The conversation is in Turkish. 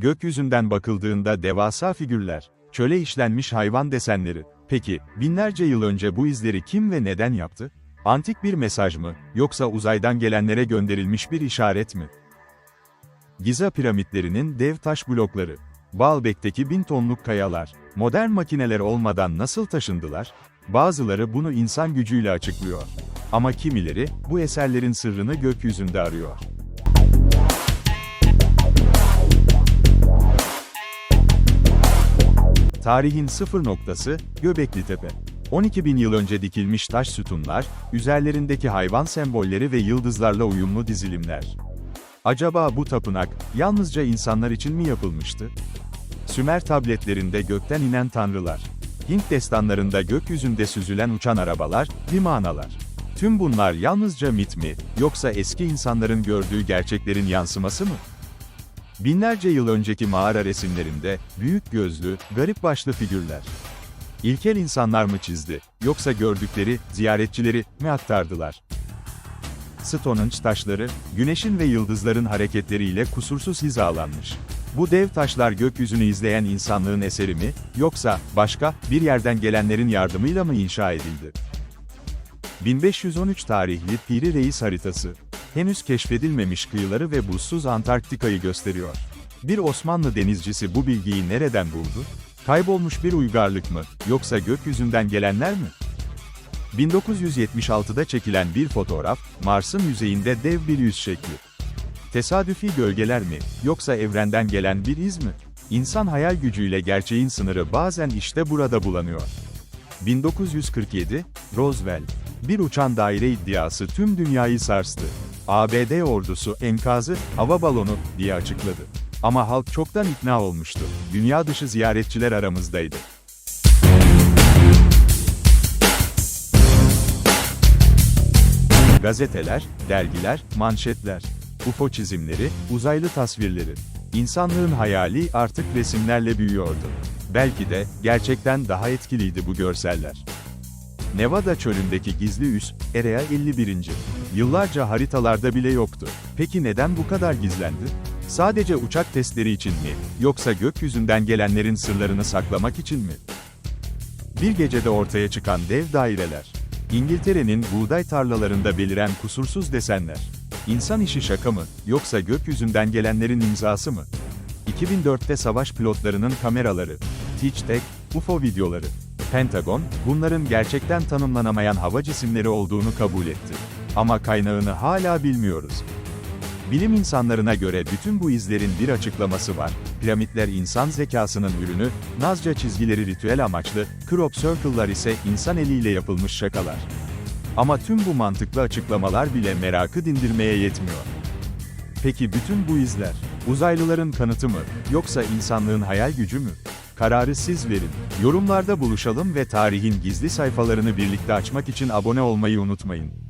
Gökyüzünden bakıldığında devasa figürler, çöle işlenmiş hayvan desenleri. Peki, binlerce yıl önce bu izleri kim ve neden yaptı? Antik bir mesaj mı, yoksa uzaydan gelenlere gönderilmiş bir işaret mi? Giza piramitlerinin dev taş blokları, Baalbek'teki bin tonluk kayalar, modern makineler olmadan nasıl taşındılar? Bazıları bunu insan gücüyle açıklıyor. Ama kimileri, bu eserlerin sırrını gökyüzünde arıyor. Tarihin sıfır noktası, Göbekli Tepe. 12 bin yıl önce dikilmiş taş sütunlar, üzerlerindeki hayvan sembolleri ve yıldızlarla uyumlu dizilimler. Acaba bu tapınak, yalnızca insanlar için mi yapılmıştı? Sümer tabletlerinde gökten inen tanrılar. Hint destanlarında gökyüzünde süzülen uçan arabalar, limanalar. Tüm bunlar yalnızca mit mi, yoksa eski insanların gördüğü gerçeklerin yansıması mı? Binlerce yıl önceki mağara resimlerinde, büyük gözlü, garip başlı figürler. İlkel insanlar mı çizdi, yoksa gördükleri, ziyaretçileri mi aktardılar? Stonehenge taşları, güneşin ve yıldızların hareketleriyle kusursuz hizalanmış. Bu dev taşlar gökyüzünü izleyen insanlığın eseri mi, yoksa başka bir yerden gelenlerin yardımıyla mı inşa edildi? 1513 tarihli Piri Reis haritası, henüz keşfedilmemiş kıyıları ve buzsuz Antarktika'yı gösteriyor. Bir Osmanlı denizcisi bu bilgiyi nereden buldu? Kaybolmuş bir uygarlık mı, yoksa gökyüzünden gelenler mi? 1976'da çekilen bir fotoğraf, Mars'ın yüzeyinde dev bir yüz şekli. Tesadüfi gölgeler mi, yoksa evrenden gelen bir iz mi? İnsan hayal gücüyle gerçeğin sınırı bazen işte burada bulanıyor. 1947, Roswell. Bir uçan daire iddiası tüm dünyayı sarstı. ABD ordusu enkazı, hava balonu diye açıkladı. Ama halk çoktan ikna olmuştu. Dünya dışı ziyaretçiler aramızdaydı. Gazeteler, dergiler, manşetler, UFO çizimleri, uzaylı tasvirleri. İnsanlığın hayali artık resimlerle büyüyordu. Belki de, gerçekten daha etkiliydi bu görseller. Nevada çölündeki gizli üs, Area 51. Yıllarca haritalarda bile yoktu. Peki neden bu kadar gizlendi? Sadece uçak testleri için mi, yoksa gökyüzünden gelenlerin sırlarını saklamak için mi? Bir gecede ortaya çıkan dev daireler. İngiltere'nin buğday tarlalarında beliren kusursuz desenler. İnsan işi şaka mı, yoksa gökyüzünden gelenlerin imzası mı? 2004'te savaş pilotlarının kameraları. Teach Tech, UFO videoları. Pentagon, bunların gerçekten tanımlanamayan hava cisimleri olduğunu kabul etti. Ama kaynağını hala bilmiyoruz. Bilim insanlarına göre bütün bu izlerin bir açıklaması var. Piramitler insan zekasının ürünü, Nazca çizgileri ritüel amaçlı, crop circle'lar ise insan eliyle yapılmış şakalar. Ama tüm bu mantıklı açıklamalar bile merakı dindirmeye yetmiyor. Peki bütün bu izler, uzaylıların kanıtı mı, yoksa insanlığın hayal gücü mü? Kararı siz verin. Yorumlarda buluşalım ve tarihin gizli sayfalarını birlikte açmak için abone olmayı unutmayın.